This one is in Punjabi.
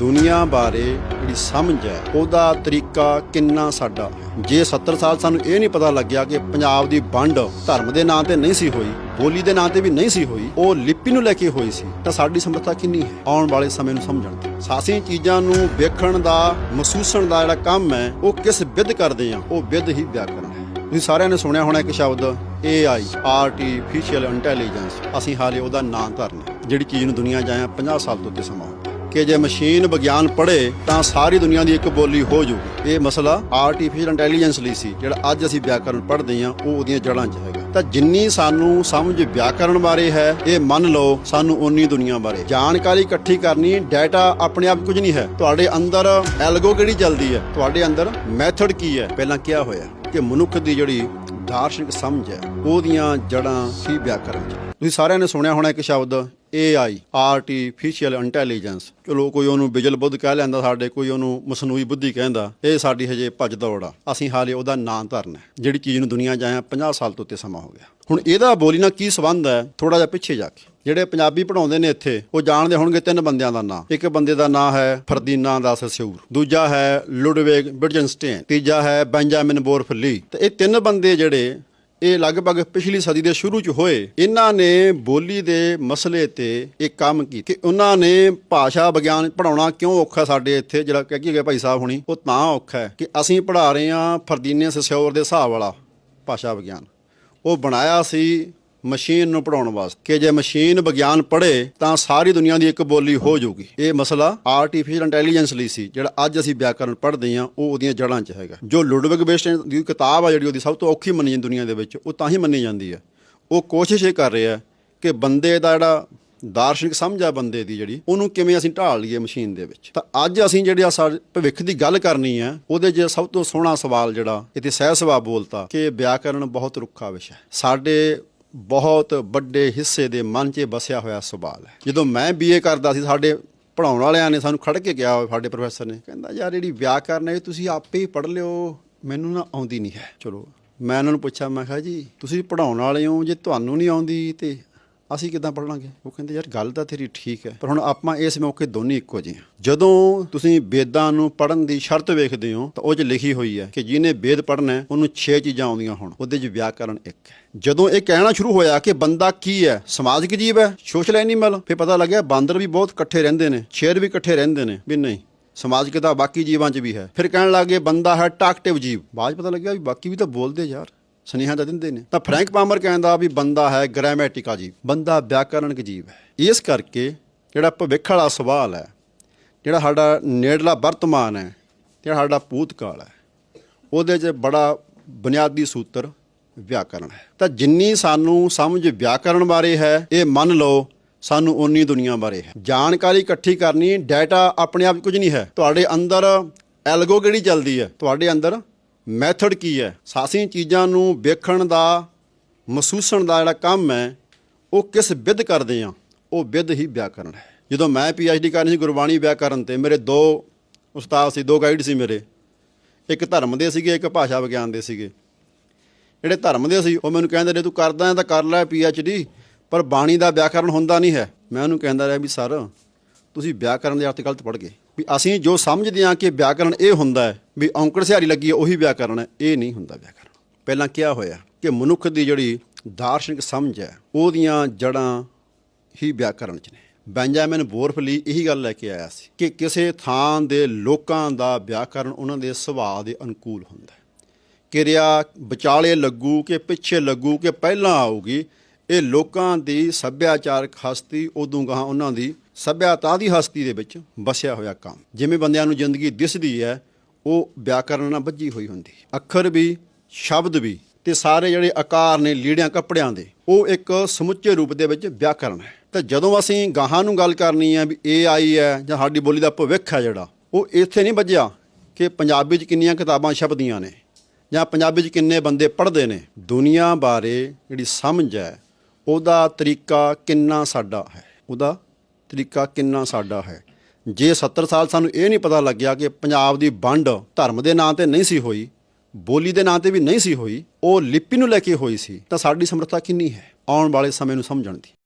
ਦੁਨੀਆ ਬਾਰੇ ਜਿਹੜੀ ਸਮਝ ਹੈ, ਉਹਦਾ ਤਰੀਕਾ ਕਿੰਨਾ ਸਾਡਾ? ਜੇ 70 ਸਾਲ ਸਾਨੂੰ ਇਹ ਨਹੀਂ ਪਤਾ ਲੱਗਿਆ ਕਿ ਪੰਜਾਬ ਦੀ ਵੰਡ ਧਰਮ ਦੇ ਨਾਂ ਤੇ ਨਹੀਂ ਸੀ ਹੋਈ, ਬੋਲੀ ਦੇ ਨਾਂ ਤੇ ਵੀ ਨਹੀਂ ਸੀ ਹੋਈ, ਉਹ ਲਿਪੀ ਨੂੰ ਲੈ ਕੇ ਹੋਈ ਸੀ, ਤਾਂ ਸਾਡੀ ਸਮਰੱਥਾ ਕਿੰਨੀ ਹੈ? ਆਉਣ ਵਾਲੇ ਸਮੇਂ ਨੂੰ ਸਮਝਣ ਦੀ। ਸਾਸੀ ਚੀਜ਼ਾਂ ਨੂੰ ਵੇਖਣ ਦਾ, ਮਹਿਸੂਸਣ ਦਾ ਜਿਹੜਾ ਕੰਮ ਹੈ, ਉਹ ਕਿਸ ਵਿਧ ਕਰਦੇ ਆ ਉਹ ਵਿਧ ਹੀ ਵਿਆਕਰਣ ਹੈ। ਤੁਸੀਂ ਸਾਰਿਆਂ ਨੇ ਸੁਣਿਆ ਹੋਣਾ ਇੱਕ ਸ਼ਬਦ AI ਆਰਟੀਫੀਸ਼ੀਅਲ ਇੰਟੈਲੀਜੈਂਸ ਅਸੀਂ ਹਾਲੇ ਉਹਦਾ ਨਾਂ ਧਰਨਾ ਜਿਹੜੀ ਚੀਜ਼ ਨੂੰ ਦੁਨੀਆ 'ਚ ਆਇਆ 50 ਸਾਲ ਤੋਂ ਉੱਤੇ ਸਮਾਂ ਕਿ ਜੇ ਮਸ਼ੀਨ ਵਿਗਿਆਨ ਪੜ੍ਹੇ ਤਾਂ ਸਾਰੀ ਦੁਨੀਆ ਦੀ ਇੱਕ ਬੋਲੀ ਹੋ ਜਾਊਗੀ ਇਹ ਮਸਲਾ ਆਰਟੀਫੀਸ਼ੀਅਲ ਇੰਟੈਲੀਜੈਂਸ ਲਈ ਸੀ, ਜਿਹੜਾ ਅੱਜ ਅਸੀਂ ਵਿਆਕਰਨ ਪੜ੍ਹਦੇ ਹਾਂ, ਉਹ ਉਹਦੀਆਂ ਜੜ੍ਹਾਂ 'ਚ ਹੈਗਾ। ਤਾਂ ਜਿੰਨੀ ਸਾਨੂੰ ਸਮਝ ਵਿਆਕਰਨ ਬਾਰੇ ਹੈ, ਇਹ ਮੰਨ ਲਓ ਸਾਨੂੰ ਉਨੀ ਦੁਨੀਆ ਬਾਰੇ। ਜਾਣਕਾਰੀ ਇਕੱਠੀ ਕਰਨੀ ਡਾਟਾ ਆਪਣੇ ਆਪ ਕੁਝ ਨਹੀਂ ਹੈ। ਤੁਹਾਡੇ ਅੰਦਰ ਐਲਗੋ ਕਿਹੜੀ ਚੱਲਦੀ ਹੈ? ਤੁਹਾਡੇ ਅੰਦਰ ਮੈਥਡ ਕੀ ਹੈ? ਪਹਿਲਾਂ ਕਿਹਾ ਹੋਇਆ ਕਿ ਮਨੁੱਖ ਦੀ ਜਿਹੜੀ ਦਾਰਸ਼ਨਿਕ ਸਮਝ ਹੈ, ਉਹਦੀਆਂ ਜੜ੍ਹਾਂ ਹੀ ਵਿਆਕਰਣ 'ਚ ਤੁਸੀਂ ਸਾਰਿਆਂ ਨੇ ਸੁਣਿਆ ਹੋਣਾ ਇੱਕ ਸ਼ਬਦ AI ਆਰਟੀਫੀਸ਼ੀਅਲ ਇੰਟੈਲੀਜੈਂਸ ਚਲੋ, ਕੋਈ ਉਹਨੂੰ ਬਿਜਲ ਬੁੱਧ ਕਹਿ ਲੈਂਦਾ, ਸਾਡੇ ਕੋਈ ਉਹਨੂੰ ਮਸਨੂਈ ਬੁੱਧੀ ਕਹਿੰਦਾ, ਇਹ ਸਾਡੀ ਹਜੇ ਭੱਜ ਦੌੜ ਆ। ਅਸੀਂ ਹਾਲੇ ਉਹਦਾ ਨਾਂ ਧਰਨਾ ਜਿਹੜੀ ਚੀਜ਼ ਨੂੰ ਦੁਨੀਆ 'ਚ ਆਇਆ 50 ਸਾਲ ਤੋਂ ਉੱਤੇ ਸਮਾਂ ਹੋ ਗਿਆ। ਹੁਣ ਇਹਦਾ ਬੋਲੀ ਨਾਲ ਕੀ ਸੰਬੰਧ ਹੈ ਥੋੜਾ ਜਿਹਾ ਪਿੱਛੇ ਜਾ ਕੇ। ਜਿਹੜੇ ਪੰਜਾਬੀ ਪੜਾਉਂਦੇ ਨੇ ਇੱਥੇ, ਉਹ ਜਾਣਦੇ ਹੋਣਗੇ ਤਿੰਨ ਬੰਦਿਆਂ ਦਾ ਨਾਂ। ਇੱਕ ਬੰਦੇ ਦਾ ਨਾਂ ਹੈ ਫਰਦੀਨਾ ਦਾ ਸਸਿਊਰ ਦੂਜਾ ਹੈ ਲੁਡਵੇਗ ਬਿਟਜਨਸਟੇਨ, ਤੀਜਾ ਹੈ ਬੈਂਜਾਮਿਨ ਬੋਰਫਲੀ ਤੇ ਇਹ ਤਿੰਨ ਬੰਦੇ ਜਿਹੜੇ, ਇਹ ਲਗਭਗ ਪਿਛਲੀ ਸਦੀ ਦੇ ਸ਼ੁਰੂ ਚ ਹੋਏ, ਇਹਨਾਂ ਨੇ ਬੋਲੀ ਦੇ ਮਸਲੇ ਤੇ ਇੱਕ ਕੰਮ ਕੀਤਾ, ਕਿ ਉਹਨਾਂ ਨੇ ਭਾਸ਼ਾ ਵਿਗਿਆਨ ਪੜਾਉਣਾ ਕਿਉਂ ਔਖਾ ਸਾਡੇ ਇੱਥੇ? ਜਿਹੜਾ ਕਹਿ ਕੇ ਗਏ ਭਾਈ ਸਾਹਿਬ ਹੁਣੀ, ਉਹ ਤਾਂ ਔਖਾ ਹੈ ਕਿ ਅਸੀਂ ਪੜਾ ਰਹੇ ਹਾਂ ਫਰਦੀਨੇ ਸਸਿਓਰ ਦੇ ਹਿਸਾਬ ਵਾਲਾ ਭਾਸ਼ਾ ਵਿਗਿਆਨ। ਉਹ ਬਣਾਇਆ ਸੀ ਮਸ਼ੀਨ ਨੂੰ ਪੜਾਉਣ ਵਾਸਤੇ। ਕਿ ਜੇ ਮਸ਼ੀਨ ਵਿਗਿਆਨ ਪੜ੍ਹੇ, ਤਾਂ ਸਾਰੀ ਦੁਨੀਆ ਦੀ ਇੱਕ ਬੋਲੀ ਹੋ ਜਾਊਗੀ। ਇਹ ਮਸਲਾ ਆਰਟੀਫੀਸ਼ੀਅਲ ਇੰਟੈਲੀਜੈਂਸ ਲਈ ਸੀ, ਜਿਹੜਾ ਅੱਜ ਅਸੀਂ ਵਿਆਕਰਨ ਪੜ੍ਹਦੇ ਹਾਂ, ਉਹ ਉਹਦੀਆਂ ਜੜ੍ਹਾਂ 'ਚ ਹੈਗਾ। ਜੋ ਲੁਡਵਿਗ ਬੇਸਟਨ ਦੀ ਕਿਤਾਬ ਆ, ਜਿਹੜੀ ਉਹਦੀ ਸਭ ਤੋਂ ਔਖੀ ਮੰਨੀ ਜਾਂਦੀ ਦੁਨੀਆ ਦੇ ਵਿੱਚ, ਉਹ ਤਾਂ ਹੀ ਮੰਨੀ ਜਾਂਦੀ ਹੈ ਉਹ ਕੋਸ਼ਿਸ਼ ਇਹ ਕਰ ਰਿਹਾ ਕਿ ਬੰਦੇ ਦਾ ਜਿਹੜਾ ਦਾਰਸ਼ਨਿਕ ਸਮਝ ਆ ਬੰਦੇ ਦੀ ਜਿਹੜੀ, ਉਹਨੂੰ ਕਿਵੇਂ ਅਸੀਂ ਢਾਲ ਲਈਏ ਮਸ਼ੀਨ ਦੇ ਵਿੱਚ। ਤਾਂ ਅੱਜ ਅਸੀਂ ਜਿਹੜੇ ਆ ਸਾਡੇ ਭਵਿੱਖ ਦੀ ਗੱਲ ਕਰਨੀ ਹੈ ਉਹਦੇ 'ਚ ਸਭ ਤੋਂ ਸੋਹਣਾ ਸਵਾਲ ਜਿਹੜਾ, ਇੱਥੇ ਸਹਿ ਸੁਭਾਅ ਬੋਲਤਾ ਕਿ ਵਿਆਕਰਨ ਬਹੁਤ ਰੁੱਖਾ ਵਿਸ਼ਾ ਹੈ। ਸਾਡੇ ਬਹੁਤ ਵੱਡੇ ਹਿੱਸੇ ਦੇ ਮਨ 'ਚ ਬਸਿਆ ਹੋਇਆ ਸਵਾਲ ਹੈ। ਜਦੋਂ ਮੈਂ ਬੀਏ ਕਰਦਾ ਸੀ, ਸਾਡੇ ਪੜਾਉਣ ਵਾਲਿਆਂ ਨੇ ਸਾਨੂੰ ਖੜ ਕੇ ਕਿਹਾ, ਸਾਡੇ ਪ੍ਰੋਫੈਸਰ ਨੇ, ਕਹਿੰਦਾ, ਯਾਰ ਜਿਹੜੀ ਵਿਆਕਰਨ ਹੈ, ਤੁਸੀਂ ਆਪੇ ਹੀ ਪੜ੍ਹ ਲਿਓ, ਮੈਨੂੰ ਨਾ ਆਉਂਦੀ ਨਹੀਂ ਹੈ। ਚਲੋ, ਮੈਂ ਉਹਨਾਂ ਨੂੰ ਪੁੱਛਿਆ, ਮੈਂ ਕਿਹਾ, ਜੀ, ਤੁਸੀਂ ਪੜਾਉਣ ਵਾਲੇ ਹੋ, ਜੇ ਤੁਹਾਨੂੰ ਨਹੀਂ ਆਉਂਦੀ ਤੇ ਅਸੀਂ ਕਿੱਦਾਂ ਪੜਾਂਗੇ ਉਹ ਕਹਿੰਦੇ, ਯਾਰ, ਗੱਲ ਤਾਂ ਤੇਰੀ ਠੀਕ ਹੈ, ਪਰ ਹੁਣ ਆਪਾਂ ਇਸ ਮੌਕੇ ਦੋਨੇ ਇੱਕੋ ਜਿਹੇ ਹਾਂ। ਜਦੋਂ ਤੁਸੀਂ ਵੇਦਾਂ ਨੂੰ ਪੜਨ ਦੀ ਸ਼ਰਤ ਵੇਖਦੇ ਹੋ, ਤਾਂ ਉਹ 'ਚ ਲਿਖੀ ਹੋਈ ਹੈ ਕਿ ਜਿਹਨੇ ਵੇਦ ਪੜਨਾ ਹੈ, ਉਹਨੂੰ 6 ਚੀਜ਼ਾਂ ਆਉਂਦੀਆਂ ਹੋਣ, ਉਹਦੇ 'ਚ ਵਿਆਕਰਣ ਇੱਕ ਹੈ। ਜਦੋਂ ਇਹ ਕਹਿਣਾ ਸ਼ੁਰੂ ਹੋਇਆ ਕਿ ਬੰਦਾ ਕੀ ਹੈ, ਸਮਾਜਿਕ ਜੀਵ ਹੈ, ਸੋਸ਼ਲ ਐਨੀਮਲ, ਫਿਰ ਪਤਾ ਲੱਗਿਆ ਬਾਂਦਰ ਵੀ ਬਹੁਤ ਇਕੱਠੇ ਰਹਿੰਦੇ ਨੇ, ਸ਼ੇਰ ਵੀ ਇਕੱਠੇ ਰਹਿੰਦੇ ਨੇ, ਵੀ ਨਹੀਂ, ਸਮਾਜਿਕ ਤਾਂ ਬਾਕੀ ਜੀਵਾਂ 'ਚ ਵੀ ਹੈ। ਫਿਰ ਕਹਿਣ ਲੱਗੇ ਬੰਦਾ ਹੈ ਟਾਕਟਿਵ ਜੀਵ। ਬਾਅਦ 'ਚ ਪਤਾ ਲੱਗਿਆ ਵੀ ਬਾਕੀ ਵੀ ਤਾਂ ਬੋਲਦੇ ਯਾਰ। ਸੁਨੇਹਾ ਤਾਂ ਦਿੰਦੇ ਨੇ। ਤਾਂ ਫਰੈਂਕ ਪਾਮਰ ਕਹਿੰਦਾ ਵੀ ਬੰਦਾ ਹੈ ਗ੍ਰਾਮੈਟਿਕਾ ਜੀਵ, ਬੰਦਾ ਵਿਆਕਰਣਕ ਜੀਵ ਹੈ। ਇਸ ਕਰਕੇ ਜਿਹੜਾ ਭਵਿੱਖ ਵਾਲਾ ਸਵਾਲ ਹੈ, ਜਿਹੜਾ ਸਾਡਾ ਨੇੜਲਾ ਵਰਤਮਾਨ ਹੈ, ਜਿਹੜਾ ਸਾਡਾ ਭੂਤਕਾਲ ਹੈ, ਉਹਦੇ 'ਚ ਬੜਾ ਬੁਨਿਆਦੀ ਸੂਤਰ ਵਿਆਕਰਣ ਹੈ। ਤਾਂ ਜਿੰਨੀ ਸਾਨੂੰ ਸਮਝ ਵਿਆਕਰਣ ਬਾਰੇ ਹੈ, ਇਹ ਮੰਨ ਲਓ ਸਾਨੂੰ ਓਨੀ ਦੁਨੀਆ ਬਾਰੇ ਹੈ। ਜਾਣਕਾਰੀ ਇਕੱਠੀ ਕਰਨੀ ਡਾਟਾ ਆਪਣੇ ਆਪ ਕੁਝ ਨਹੀਂ ਹੈ। ਤੁਹਾਡੇ ਅੰਦਰ ਐਲਗੋ ਕਿਹੜੀ ਚੱਲਦੀ ਹੈ? ਤੁਹਾਡੇ ਅੰਦਰ ਮੈਥਡ ਕੀ ਹੈ? ਸਾਸੀ ਚੀਜ਼ਾਂ ਨੂੰ ਵੇਖਣ ਦਾ, ਮਹਿਸੂਸਣ ਦਾ ਜਿਹੜਾ ਕੰਮ ਹੈ, ਉਹ ਕਿਸ ਵਿਧ ਕਰਦੇ ਆ ਉਹ ਵਿਧ ਹੀ ਵਿਆਕਰਣ ਹੈ। ਜਦੋਂ ਮੈਂ ਡੀ ਕਰਨੀ ਸੀ, ਗੁਰਬਾਣੀ ਵਿਆਕਰਣ ਤੇ ਮੇਰੇ ਦੋ ਉਸਤਾਦ ਸੀ, ਦੋ ਗਾਈਡ ਸੀ ਮੇਰੇ। ਇੱਕ ਧਰਮ ਦੇ ਸੀਗੇ, ਇੱਕ ਭਾਸ਼ਾ ਵਿਗਿਆਨ ਦੇ ਸੀਗੇ। ਜਿਹੜੇ ਧਰਮ ਦੇ ਸੀ, ਉਹ ਮੈਨੂੰ ਕਹਿੰਦੇ ਨੇ, ਤੂੰ ਕਰਦਾ ਹੈ ਤਾਂ ਕਰ ਲੈ ਡੀ ਪਰ ਬਾਣੀ ਦਾ ਵਿਆਕਰਣ ਹੁੰਦਾ ਨਹੀਂ ਹੈ। ਮੈਂ ਉਹਨੂੰ ਕਹਿੰਦਾ ਰਿਹਾ ਵੀ, ਸਰ, ਤੁਸੀਂ ਵਿਆਕਰਣ ਦੇ ਅਰਥ ਗਲਤ ਪੜ੍ਹ ਗਏ ਵੀ ਅਸੀਂ ਜੋ ਸਮਝਦੇ ਹਾਂ ਕਿ ਵਿਆਕਰਣ ਇਹ ਹੁੰਦਾ ਹੈ ਵੀ ਔਂਕੜ ਸਿਹਾਰੀ ਲੱਗੀ ਹੈ, ਉਹੀ ਵਿਆਕਰਣ ਹੈ। ਇਹ ਨਹੀਂ ਹੁੰਦਾ ਵਿਆਕਰਣ। ਪਹਿਲਾਂ ਕਿਹਾ ਹੋਇਆ ਕਿ ਮਨੁੱਖ ਦੀ ਜਿਹੜੀ ਦਾਰਸ਼ਨਿਕ ਸਮਝ ਹੈ, ਉਹਦੀਆਂ ਜੜ੍ਹਾਂ ਹੀ ਵਿਆਕਰਣ 'ਚ ਨੇ। ਬੈਂਜਾਮਿਨ ਬੋਰਫਲੀ ਇਹੀ ਗੱਲ ਲੈ ਕੇ ਆਇਆ ਸੀ ਕਿ ਕਿਸੇ ਥਾਂ ਦੇ ਲੋਕਾਂ ਦਾ ਵਿਆਕਰਣ ਉਹਨਾਂ ਦੇ ਸੁਭਾਅ ਦੇ ਅਨੁਕੂਲ ਹੁੰਦਾ ਹੈ। ਕਿਰਿਆ ਵਿਚਾਲੇ ਲੱਗੂ ਕਿ ਪਿੱਛੇ ਲੱਗੂ ਕਿ ਪਹਿਲਾਂ ਆਊਗੀ ਇਹ ਲੋਕਾਂ ਦੀ ਸੱਭਿਆਚਾਰਕ ਹਸਤੀ ਉਦੋਂ ਗਾਹਾਂ ਉਹਨਾਂ ਦੀ ਸੱਭਿਆਤਾ ਦੀ ਹਸਤੀ ਦੇ ਵਿੱਚ ਵਸਿਆ ਹੋਇਆ ਕੰਮ। ਜਿਵੇਂ ਬੰਦਿਆਂ ਨੂੰ ਜ਼ਿੰਦਗੀ ਦਿਸਦੀ ਹੈ, ਉਹ ਵਿਆਕਰਨ ਨਾਲ ਬੱਝੀ ਹੋਈ ਹੁੰਦੀ। ਅੱਖਰ ਵੀ, ਸ਼ਬਦ ਵੀ ਤੇ ਸਾਰੇ ਜਿਹੜੇ ਆਕਾਰ ਨੇ ਲੀੜਿਆਂ ਕੱਪੜਿਆਂ ਦੇ, ਉਹ ਇੱਕ ਸਮੁੱਚੇ ਰੂਪ ਦੇ ਵਿੱਚ ਵਿਆਕਰਨ ਹੈ। ਤੇ ਜਦੋਂ ਅਸੀਂ ਗਾਹਾਂ ਨੂੰ ਗੱਲ ਕਰਨੀ ਹੈ ਵੀ AI ਹੈ ਜਾਂ ਸਾਡੀ ਬੋਲੀ ਦਾ ਭਵਿੱਖ ਹੈ ਜਿਹੜਾ, ਉਹ ਇੱਥੇ ਨਹੀਂ ਵੱਜਿਆ ਕਿ ਪੰਜਾਬੀ 'ਚ ਕਿੰਨੀਆਂ ਕਿਤਾਬਾਂ ਛਪਦੀਆਂ ਨੇ ਜਾਂ ਪੰਜਾਬੀ 'ਚ ਕਿੰਨੇ ਬੰਦੇ ਪੜ੍ਹਦੇ ਨੇ। ਦੁਨੀਆ ਬਾਰੇ ਜਿਹੜੀ ਸਮਝ ਹੈ ਉਹਦਾ ਤਰੀਕਾ ਕਿੰਨਾ ਸਾਡਾ ਹੈ? ਉਹਦਾ ਤਰੀਕਾ ਕਿੰਨਾ ਸਾਡਾ ਹੈ? ਜੇ 70 ਸਾਲ ਸਾਨੂੰ ਇਹ ਨਹੀਂ ਪਤਾ ਲੱਗਿਆ ਕਿ ਪੰਜਾਬ ਦੀ ਵੰਡ ਧਰਮ ਦੇ ਨਾਂ ਤੇ ਨਹੀਂ ਸੀ ਹੋਈ, ਬੋਲੀ ਦੇ ਨਾਂ ਤੇ ਵੀ ਨਹੀਂ ਸੀ ਹੋਈ, ਉਹ ਲਿਪੀ ਨੂੰ ਲੈ ਕੇ ਹੋਈ ਸੀ, ਤਾਂ ਸਾਡੀ ਸਮਰੱਥਾ ਕਿੰਨੀ ਹੈ ਆਉਣ ਵਾਲੇ ਸਮੇਂ ਨੂੰ ਸਮਝਣ ਦੀ?